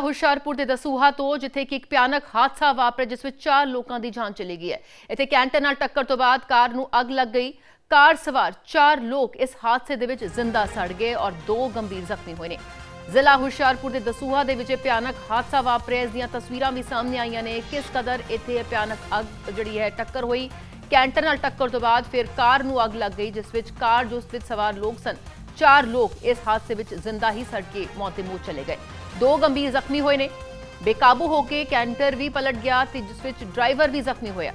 ਹੁਸ਼ਿਆਰਪੁਰ ਦੇ ਦਸੂਹਾ ਤੋਂ, ਜਿੱਥੇ ਕਿ ਇੱਕ ਭਿਆਨਕ ਹਾਦਸਾ ਵਾਪਰਿਆ, ਜਿਸ ਵਿੱਚ ਚਾਰ ਲੋਕਾਂ ਦੀ ਜਾਨ ਚਲੀ ਗਈ ਹੈ। ਇੱਥੇ ਕੈਂਟਰ ਨਾਲ ਟੱਕਰ ਤੋਂ ਬਾਅਦ ਕਾਰ ਨੂੰ ਅੱਗ ਲੱਗ ਗਈ। ਕਾਰ ਸਵਾਰ ਚਾਰ ਲੋਕ ਇਸ ਹਾਦਸੇ ਦੇ ਵਿੱਚ ਜ਼ਿੰਦਾ ਸੜ ਗਏ ਔਰ ਦੋ ਗੰਭੀਰ ਜ਼ਖਮੀ ਹੋਏ ਨੇ। ਜ਼ਿਲ੍ਹਾ ਹੁਸ਼ਿਆਰਪੁਰ ਦੇ ਦਸੂਹਾ ਦੇ ਵਿੱਚ ਭਿਆਨਕ ਹਾਦਸਾ ਵਾਪਰਿਆ। ਇਸ ਦੀਆਂ ਤਸਵੀਰਾਂ ਵੀ ਸਾਹਮਣੇ ਆਈਆਂ ਨੇ। ਕਿਸ ਕਦਰ ਇੱਥੇ ਭਿਆਨਕ ਅੱਗ ਜਿਹੜੀ ਹੈ ਟੱਕਰ ਹੋਈ? ਕੈਂਟਰ ਨਾਲ ਟੱਕਰ ਤੋਂ ਬਾਅਦ ਫਿਰ ਕਾਰ ਨੂੰ ਅੱਗ ਲੱਗ ਗਈ, ਜਿਸ ਵਿੱਚ ਕਾਰ, ਜੋ ਉਸ ਵਿੱਚ ਸਵਾਰ ਲੋਕ ਸਨ, ਚਾਰ ਲੋਕ ਇਸ ਹਾਦਸੇ ਵਿੱਚ ਜ਼ਿੰਦਾ ਹੀ ਸੜ ਕੇ ਮੌਤ ਦੇ ਮੂੰਹ ਚਲੇ ਗਏ। ਦੋ ਗੰਭੀਰ ਜ਼ਖਮੀ ਹੋਏ ਨੇ। ਬੇਕਾਬੂ ਹੋ ਕੇ ਕੈਂਟਰ ਵੀ ਪਲਟ ਗਿਆ ਤੇ ਜਿਸ ਵਿੱਚ ਡਰਾਈਵਰ ਵੀ ਜ਼ਖਮੀ ਹੋਇਆ।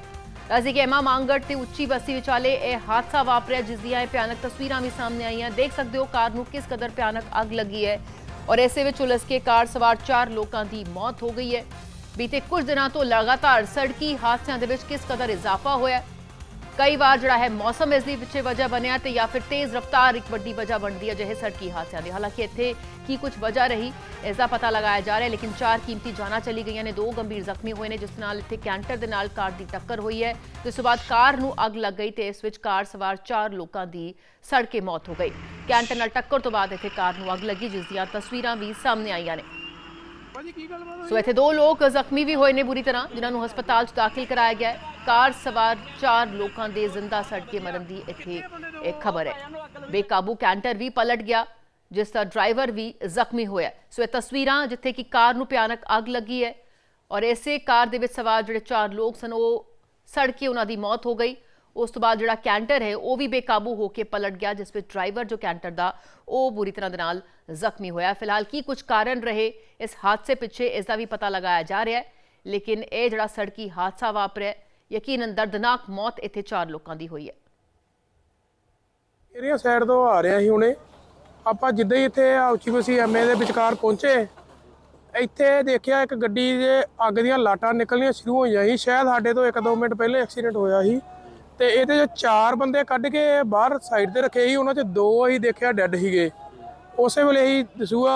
ਅਸੀਂ ਕਿ ਐਮਾ ਮੰਗੜ ਤੇ ਉੱਚੀ ਬਸਤੀ ਵਿਚਾਲੇ ਇਹ ਹਾਦਸਾ ਵਾਪਰਿਆ, ਜਿਸ ਦੀਆਂ ਇਹ ਭਿਆਨਕ ਤਸਵੀਰਾਂ ਵੀ ਸਾਹਮਣੇ ਆਈਆਂ। ਦੇਖ ਸਕਦੇ ਹੋ ਕਾਰ ਨੂੰ ਕਿਸ ਕਦਰ ਭਿਆਨਕ ਅੱਗ ਲੱਗੀ ਹੈ ਔਰ ਐਸੇ ਵਿੱਚ ਉਲਸ ਕੇ ਕਾਰ ਸਵਾਰ ਚਾਰ ਲੋਕਾਂ ਦੀ ਮੌਤ ਹੋ ਗਈ ਹੈ। ਬੀਤੇ ਕੁਝ ਦਿਨਾਂ ਤੋਂ ਲਗਾਤਾਰ ਸੜਕੀ ਹਾਦਸਿਆਂ ਦੇ ਵਿੱਚ ਕਿਸ ਕਦਰ ਇਜ਼ਾਫਾ ਹੋਇਆ ਹੈ। ਕਈ ਵਾਰ ਜਿਹੜਾ ਹੈ ਮੌਸਮ ਇਸ ਦੀ ਪਿੱਛੇ ਵਜ੍ਹਾ ਬਣਿਆ ਤੇ ਜਾਂ ਫਿਰ ਤੇਜ਼ ਰਫ਼ਤਾਰ ਇੱਕ ਵੱਡੀ ਵਜ੍ਹਾ ਬਣਦੀ ਹੈ ਜਿਹੇ ਸੜਕੀ ਹਾਦਸਿਆਂ ਦੀ। ਹਾਲਾਂਕਿ ਇੱਥੇ ਕੀ ਕੁਝ ਵਜ੍ਹਾ ਰਹੀ, ਇਸ ਦਾ ਪਤਾ ਲਗਾਇਆ ਜਾ ਰਿਹਾ ਲੇਕਿਨ ਚਾਰ ਕੀਮਤੀ ਜਾਨਾਂ ਚਲੀ ਗਈਆਂ ਨੇ, ਦੋ ਗੰਭੀਰ ਜ਼ਖਮੀ ਹੋਏ ਨੇ, ਜਿਸ ਨਾਲ ਇੱਥੇ ਕੈਂਟਰ ਦੇ ਨਾਲ ਕਾਰ ਦੀ ਟੱਕਰ ਹੋਈ ਹੈ। ਜਿਸ ਤੋਂ ਬਾਅਦ ਕਾਰ ਨੂੰ ਅੱਗ ਲੱਗ ਗਈ ਤੇ ਇਸ ਵਿੱਚ ਕਾਰ ਸਵਾਰ ਚਾਰ ਲੋਕਾਂ ਦੀ ਸੜ ਕੇ ਮੌਤ ਹੋ ਗਈ। ਕੈਂਟਰ ਨਾਲ ਟੱਕਰ ਤੋਂ ਬਾਅਦ ਇੱਥੇ ਕਾਰ ਨੂੰ ਅੱਗ ਲੱਗੀ, ਜਿਸ ਦੀਆਂ ਤਸਵੀਰਾਂ ਵੀ ਸਾਹਮਣੇ ਆਈਆਂ ਨੇ। ਭਾਜੀ ਕੀ ਗੱਲਬਾਤ ਹੋਈ? ਸੋ ਇੱਥੇ ਦੋ ਲੋਕ ਜ਼ਖਮੀ ਵੀ ਹੋਏ ਨੇ ਬੁਰੀ ਤਰ੍ਹਾਂ ਜਿਨ੍ਹਾਂ ਨੂੰ ਹਸਪਤਾਲ 'ਚ ਦਾਖਲ ਕਰਾਇਆ ਗਿਆ ਹੈ। ਕਾਰ ਸਵਾਰ ਚਾਰ ਲੋਕਾਂ ਦੇ ਜ਼ਿੰਦਾ ਸੜ ਕੇ ਮਰਨ ਦੀ ਇੱਥੇ ਇੱਕ ਖਬਰ ਹੈ। ਬੇਕਾਬੂ ਕੈਂਟਰ ਵੀ ਪਲਟ ਗਿਆ ਜਿਸ ਦਾ ਡਰਾਈਵਰ ਵੀ ਜ਼ਖਮੀ ਹੋਇਆ ਸੋ ਇਹ ਤਸਵੀਰਾਂ ਜਿੱਥੇ ਕਿ ਕਾਰ ਨੂੰ ਭਿਆਨਕ ਅੱਗ ਲੱਗੀ ਹੈ ਔਰ ਇਸੇ ਕਾਰ ਦੇ ਵਿੱਚ ਸਵਾਰ ਜਿਹੜੇ ਚਾਰ ਲੋਕ ਸਨ ਉਹ ਸੜ ਕੇ ਉਹਨਾਂ ਦੀ ਮੌਤ ਹੋ ਗਈ। ਉਸ ਤੋਂ ਬਾਅਦ ਜਿਹੜਾ ਕੈਂਟਰ ਹੈ, ਉਹ ਵੀ ਬੇਕਾਬੂ ਹੋ ਕੇ ਪਲਟ ਗਿਆ, ਜਿਸ ਵਿੱਚ ਡਰਾਈਵਰ ਜੋ ਕੈਂਟਰ ਦਾ, ਉਹ ਬੁਰੀ ਤਰ੍ਹਾਂ ਦੇ ਨਾਲ ਜ਼ਖਮੀ ਹੋਇਆ। ਫਿਲਹਾਲ ਕੀ ਕੁਝ ਕਾਰਨ ਰਹੇ? ਇਸ ਹਾਦਸੇ ਪਿੱਛੇ ਇਸ ਦਾ ਵੀ ਪਤਾ ਲਗਾਇਆ ਜਾ ਰਿਹਾ ਹੈ। ਲੇਕਿਨ ਇਹ ਜਿਹੜਾ ਸੜਕੀ ਹਾਦਸਾ ਵਾਪਰਿਆ ਯਕੀਨਨ ਦਰਦਨਾਕ ਮੌਤ ਇੱਥੇ ਚਾਰ ਲੋਕਾਂ ਦੀ ਹੋਈ ਹੈ। ਏਰੀਆ ਸਾਈਡ ਤੋਂ ਆ ਰਿਹਾ ਸੀ ਹੁਣੇ। ਆਪਾਂ ਜਿੱਦਾਂ ਹੀ ਇੱਥੇ ਆ ਐਮਏ ਦੇ ਵਿਚਕਾਰ ਪਹੁੰਚੇ, ਇੱਥੇ ਦੇਖਿਆ ਇੱਕ ਗੱਡੀ ਦੇ ਅੱਗ ਦੀਆਂ ਲਾਟਾਂ ਨਿਕਲਣੀਆਂ ਸ਼ੁਰੂ ਹੋਈਆਂ ਸੀ। ਸ਼ਾਇਦ ਸਾਡੇ ਤੋਂ 1-2 ਮਿੰਟ ਪਹਿਲੇ ਐਕਸੀਡੈਂਟ ਹੋਇਆ ਸੀ। ਤੇ ਇਹਦੇ ਚ ਚਾਰ ਬੰਦੇ ਕੱਢ ਕੇ ਬਾਹਰ ਸਾਈਡ ਤੇ ਰੱਖੇ ਸੀ, ਉਹਨਾਂ ਚ ਦੋ ਅਸੀਂ ਦੇਖਿਆ ਡੈੱਡ ਸੀਗੇ। ਉਸੇ ਵੇਲੇ ਹੀ ਦਸੂਆ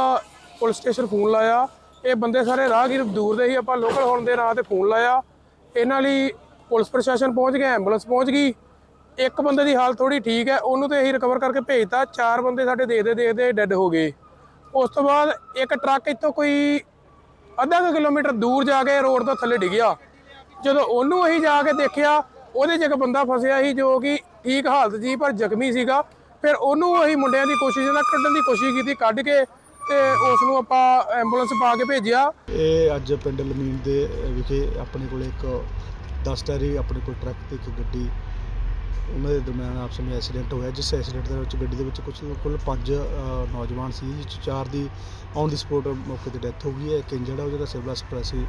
ਪੁਲਿਸ ਸਟੇਸ਼ਨ ਫੋਨ ਲਾਇਆ। ਇਹ ਬੰਦੇ ਸਾਰੇ ਰਾਹਗੀਰ ਦੂਰ ਦੇ ਹੀ ਆਪਾਂ ਲੋਕਲ ਹੋਣ ਦੇ ਨਾਂ ਤੇ ਫੋਨ ਲਾਇਆ। ਇਹਨਾਂ ਲਈ ਪੁਲਿਸ ਪ੍ਰਸ਼ਾਸਨ ਪਹੁੰਚ ਗਿਆ ਐਂਬੂਲੈਂਸ ਪਹੁੰਚ ਗਈ। ਇੱਕ ਬੰਦੇ ਦੀ ਹਾਲਤ ਥੋੜੀ ਠੀਕ ਹੈ, ਉਹਨੂੰ ਤੇ ਅਸੀਂ ਰਿਕਵਰ ਕਰਕੇ ਭੇਜਤਾ। ਚਾਰ ਬੰਦੇ ਸਾਡੇ ਦੇਖਦੇ ਦੇਖਦੇ ਡੈੱਡ ਹੋ ਗਏ। ਉਸ ਤੋਂ ਬਾਅਦ ਇੱਕ ਟਰੱਕ ਇੱਥੋਂ ਕੋਈ ਅੱਧਾ ਕੁ ਕਿਲੋਮੀਟਰ ਦੂਰ ਜਾ ਕੇ ਰੋਡ ਤੋਂ ਥੱਲੇ ਡਿੱਗਿਆ। ਜਦੋਂ ਉਹਨੂੰ ਅਸੀਂ ਜਾ ਕੇ ਦੇਖਿਆ ਉਹਦੇ 'ਚ ਇੱਕ ਬੰਦਾ ਫਸਿਆ ਸੀ ਜੋ ਕਿ ਠੀਕ ਹਾਲਤ ਸੀ, ਪਰ ਜ਼ਖਮੀ ਸੀਗਾ। ਫਿਰ ਉਹਨੂੰ ਅਸੀਂ ਮੁੰਡਿਆਂ ਦੀ ਕੋਸ਼ਿਸ਼ ਨਾਲ ਕੱਢਣ ਦੀ ਕੋਸ਼ਿਸ਼ ਕੀਤੀ, ਕੱਢ ਕੇ ਤੇ ਉਸ ਨੂੰ ਆਪਾਂ ਐਂਬੂਲੈਂਸ ਪਾ ਕੇ ਭੇਜਿਆ। ਇਹ ਅੱਜ ਪਿੰਡ ਲਮੀਨ ਦੇ ਵਿਖੇ ਆਪਣੇ ਕੋਲ ਇੱਕ 10 ਟਾਇਰੀ ਆਪਣੇ ਕੋਲ ਟਰੱਕ ਤੇ ਇੱਕ ਗੱਡੀ, ਉਹਨਾਂ ਦੇ ਦਰਮਿਆਨ ਆਪਸ ਵਿੱਚ ਐਕਸੀਡੈਂਟ ਹੋਇਆ, ਜਿਸ ਐਕਸੀਡੈਂਟ ਦੇ ਵਿੱਚ ਗੱਡੀ ਦੇ ਵਿੱਚ ਕੁਝ ਕੁੱਲ ਪੰਜ ਨੌਜਵਾਨ ਸੀ, ਜਿਸ ਚਾਰ ਦੀ ਔਨ ਦੀ ਸਪੋਟ ਮੌਕੇ ਤੇ ਡੈਥ ਹੋ ਗਈ ਹੈ। ਇੱਕ ਇੰਜਰਡ ਹੈ ਉਹਦਾ ਸਿਵਲ ਹਸਪਤਾਲ ਅਸੀਂ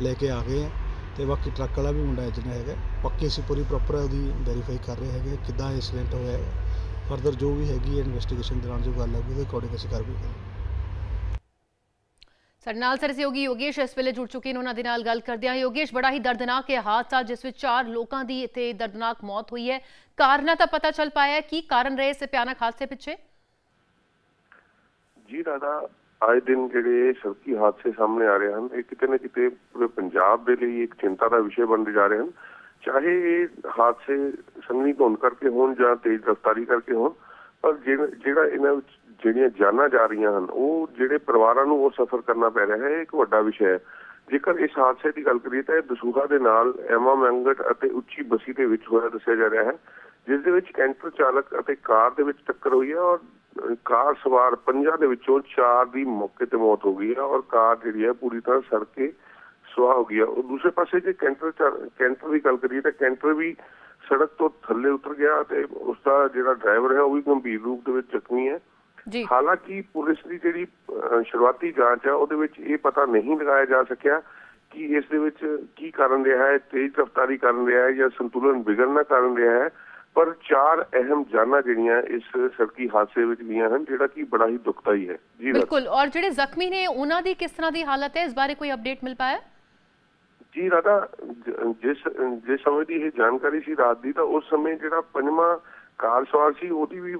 ਲੈ ਕੇ ਆ ਗਏ ਹਾਂ। ਤੇ ਬਾਕੀ ਟਰੱਕ ਵਾਲਾ ਵੀ ਮੁੰਡਾ ਇੰਜਨ ਹੈਗਾ। ਪੱਕੀ ਅਸੀਂ ਪੂਰੀ ਪ੍ਰੋਪਰ ਉਹਦੀ ਵੈਰੀਫਾਈ ਕਰ ਰਹੇ ਹੈਗੇ ਕਿੱਦਾਂ ਐਕਸੀਡੈਂਟ ਹੋਇਆ ਹੈ। ਫਰਦਰ ਜੋ ਵੀ ਹੈਗੀ ਹੈ ਇਨਵੈਸਟੀਗੇਸ਼ਨ ਦੌਰਾਨ ਜੋ ਗੱਲ ਹੈ ਉਹਦੇ ਅਕੋਰਡਿੰਗ ਅਸੀਂ ਕਾਰਵਾਈ ਕਰਾਂਗੇ। ਸਾਡੇ ਨਾਲ ਸਾਡੇ ਸਹਿਯੋਗੀ ਯੋਗੇਸ਼ ਇਸ ਵੇਲੇ ਜੁੜ ਚੁੱਕੇ ਨੇ ਉਹਨਾਂ ਦੇ ਨਾਲ ਗੱਲ ਕਰਦੇ ਹਾਂ। ਯੋਗੇਸ਼ ਬੜਾ ਹੀ ਦਰਦਨਾਕ ਇਹ ਹਾਦਸਾ ਜਿਸ ਵਿੱਚ ਚਾਰ ਲੋਕਾਂ ਦੀ ਇੱਥੇ ਦਰਦਨਾਕ ਮੌਤ ਹੋਈ ਹੈ। ਕਾਰਨਾਂ ਤਾਂ ਪਤਾ ਚੱਲ ਪਾਇਆ ਹੈ ਕੀ ਕਾਰਨ ਰਹੇ ਇਸ ਭਿਆਨਕ ਹਾਦਸੇ ਪਿੱਛੇ? ਜੀ ਦਾਦਾ ਆਏ ਦਿਨ ਜਿਹੜੇ ਸੜਕੀ ਹਾਦਸੇ ਸਾਹਮਣੇ ਆ ਰਹੇ ਹਨ, ਇਹ ਕਿਤੇ ਨਾ ਕਿਤੇ ਪੂਰੇ ਪੰਜਾਬ ਦੇ ਲਈ ਇੱਕ ਚਿੰਤਾ ਦਾ ਵਿਸ਼ੇ ਬਣਦੇ ਜਾ ਰਹੇ ਹਨ। ਚਾਹੇ ਇਹ ਹਾਦਸੇ ਸੰਗਨੀ ਧੁੰਦ ਕਰਕੇ ਹੋਣ ਜਾਂ ਤੇਜ਼ ਰਫ਼ਤਾਰੀ ਕਰਕੇ ਹੋਣ, ਪਰ ਜਿਹੜਾ ਇਹਨਾਂ ਵਿੱਚ ਜਿਹੜੀਆਂ ਜਾਨਾਂ ਜਾ ਰਹੀਆਂ ਹਨ, ਉਹ ਜਿਹੜੇ ਪਰਿਵਾਰਾਂ ਨੂੰ ਉਹ ਸਫ਼ਰ ਕਰਨਾ ਪੈ ਰਿਹਾ ਹੈ, ਇਹ ਇੱਕ ਵੱਡਾ ਵਿਸ਼ਾ ਹੈ। ਜੇਕਰ ਇਸ ਹਾਦਸੇ ਦੀ ਗੱਲ ਕਰੀਏ ਤਾਂ ਇਹ ਦਸੂਹਾ ਦੇ ਨਾਲ ਐਮਾ ਮੈਂਗਟ ਅਤੇ ਉੱਚੀ ਬਸੀ ਦੇ ਵਿੱਚ ਹੋਇਆ ਦੱਸਿਆ ਜਾ ਰਿਹਾ ਹੈ, ਜਿਸ ਦੇ ਵਿੱਚ ਕੈਂਟਰ ਚਾਲਕ ਅਤੇ ਕਾਰ ਦੇ ਵਿੱਚ ਟੱਕਰ ਹੋਈ ਹੈ ਔਰ ਕਾਰ ਸਵਾਰ ਪੰਜਾਂ ਦੇ ਵਿੱਚੋਂ ਚਾਰ ਦੀ ਮੌਕੇ ਤੇ ਮੌਤ ਹੋ ਗਈ ਹੈ ਔਰ ਕਾਰ ਜਿਹੜੀ ਹੈ ਪੂਰੀ ਤਰ੍ਹਾਂ ਸੜ ਕੇ ਸੁਆਹ ਹੋ ਗਈ ਹੈ ਔਰ ਦੂਸਰੇ ਪਾਸੇ ਜੇ ਕੈਂਟਰ ਕੈਂਟਰ ਦੀ ਗੱਲ ਕਰੀਏ ਤਾਂ ਕੈਂਟਰ ਵੀ ਸੜਕ ਤੋਂ ਥੱਲੇ ਉਤਰ ਗਿਆ ਤੇ ਉਸ ਦਾ ਜਿਹੜਾ ਡਰਾਈਵਰ ਹੈ ਉਹ ਵੀ ਗੰਭੀਰ ਰੂਪ ਦੇ ਵਿੱਚ ਜ਼ਖਮੀ ਹੈ। ਜੀ। ਹਾਲਾਂਕਿ ਪੁਲਿਸ ਦੀ ਜਿਹੜੀ ਸ਼ੁਰੂਆਤੀ ਜਾਂਚ ਹੈ ਉਹਦੇ ਵਿੱਚ ਇਹ ਪਤਾ ਨਹੀਂ ਲਗਾਇਆ ਜਾ ਸਕਿਆ ਕਿ ਇਸ ਦੇ ਵਿੱਚ ਕੀ ਕਾਰਨ ਰਿਹਾ ਹੈ ਤੇਜ਼ ਰਫ਼ਤਾਰੀ ਕਾਰਨ ਰਿਹਾ ਹੈ ਜਾਂ ਸੰਤੁਲਨ ਵਿਗੜਨਾ ਕਾਰਨ ਰਿਹਾ ਹੈ। ਚਾਰ ਅਹਿਮ ਜਾਨਾਂ ਜਿਹੜੀਆਂ ਇਸ ਸੜਕੀ ਹਾਦਸੇ ਵਿੱਚ ਗਈਆਂ ਹਨ ਜਿਹੜਾ ਕਿ ਬੜਾ ਹੀ ਦੁਖਦਾਈ ਹੈ। ਜੀ। ਬਿਲਕੁਲ ਔਰ ਜਿਹੜੇ ਜ਼ਖਮੀ ਨੇ ਉਹਨਾਂ ਦੀ ਕਿਸ ਤਰ੍ਹਾਂ ਦੀ ਹਾਲਤ ਹੈ? ਇਸ ਬਾਰੇ ਕੋਈ ਅਪਡੇਟ ਮਿਲ ਪਾਇਆ? ਜੀ ਜ- ਜਿਸ ਜਿਸ ਸਮੇਂ ਦੀ ਇਹ ਜਾਣਕਾਰੀ ਸੀ ਰਾਤ ਦੀ ਤਾਂ ਉਸ ਸਮੇਂ ਜਿਹੜਾ ਪੰਜਵਾਂ ਕਾਰ ਸਵਾਰ ਸੀ ਉਹਦੀ ਵੀ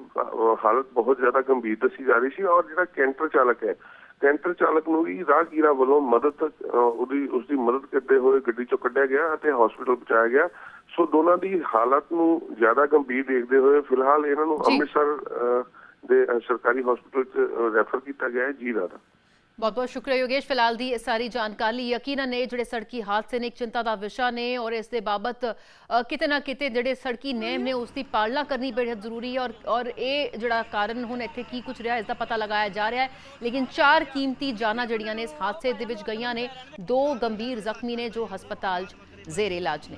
ਹਾਲਤ ਬਹੁਤ ਜ਼ਿਆਦਾ ਗੰਭੀਰ ਦੱਸੀ ਜਾ ਰਹੀ ਸੀ ਔਰ ਜਿਹੜਾ ਕੈਂਟਰ ਚਾਲਕ ਹੈ ਕੈਂਟਰ ਚਾਲਕ ਨੂੰ ਵੀ ਰਾਹਗੀਰਾਂ ਵੱਲੋਂ ਮਦਦ ਉਹਦੀ ਉਸ ਦੀ ਮਦਦ ਕਰਦੇ ਹੋਏ ਗੱਡੀ ਚੋਂ ਕੱਢਿਆ ਗਿਆ ਅਤੇ ਹਸਪੀਟਲ ਪਹੁੰਚਾਇਆ ਗਿਆ। ਸੋ ਦੋਨਾਂ ਦੀ ਹਾਲਤ ਨੂੰ ਜ਼ਿਆਦਾ ਗੰਭੀਰ ਦੇਖਦੇ ਹੋਏ ਫਿਲਹਾਲ ਇਹਨਾਂ ਨੂੰ। ਅੰਮ੍ਰਿਤਸਰ ਦੇ ਸਰਕਾਰੀ ਹਸਪੀਟਲ 'ਚ ਰੈਫਰ ਕੀਤਾ ਗਿਆ ਹੈ। ਜੀ ਰਾਧਾ। ਬਹੁਤ ਬਹੁਤ ਸ਼ੁਕਰੀਆ ਯੋਗੇਸ਼। ਫਿਲਹਾਲ ਦੀ ਇਹ ਸਾਰੀ ਜਾਣਕਾਰੀ ਲਈ ਯਕੀਨਨ ਇਹ ਜਿਹੜੇ ਸੜਕੀ ਹਾਦਸੇ ਨੇ, ਇੱਕ ਚਿੰਤਾ ਦਾ ਵਿਸ਼ਾ ਨੇ ਔਰ ਇਸ ਦੇ ਬਾਬਤ ਕਿਤੇ ਨਾ ਕਿਤੇ ਜਿਹੜੇ ਸੜਕੀ ਨੇਮ ਨੇ, ਉਸ ਦੀ ਪਾਲਣਾ ਕਰਨੀ ਬੇਹੱਦ ਜ਼ਰੂਰੀ ਹੈ ਔਰ ਔਰ ਇਹ ਜਿਹੜਾ ਕਾਰਨ ਹੁਣ ਇੱਥੇ ਕੀ ਕੁਝ ਰਿਹਾ, ਇਸ ਦਾ ਪਤਾ ਲਗਾਇਆ ਜਾ ਰਿਹਾ ਹੈ। ਲੇਕਿਨ ਚਾਰ ਕੀਮਤੀ ਜਾਨਾਂ ਜਿਹੜੀਆਂ ਨੇ ਇਸ ਹਾਦਸੇ ਦੇ ਵਿੱਚ ਗਈਆਂ ਨੇ, ਦੋ ਗੰਭੀਰ ਜ਼ਖਮੀ ਨੇ ਜੋ ਹਸਪਤਾਲ 'ਚ ਜ਼ੇਰੇ ਇਲਾਜ ਨੇ।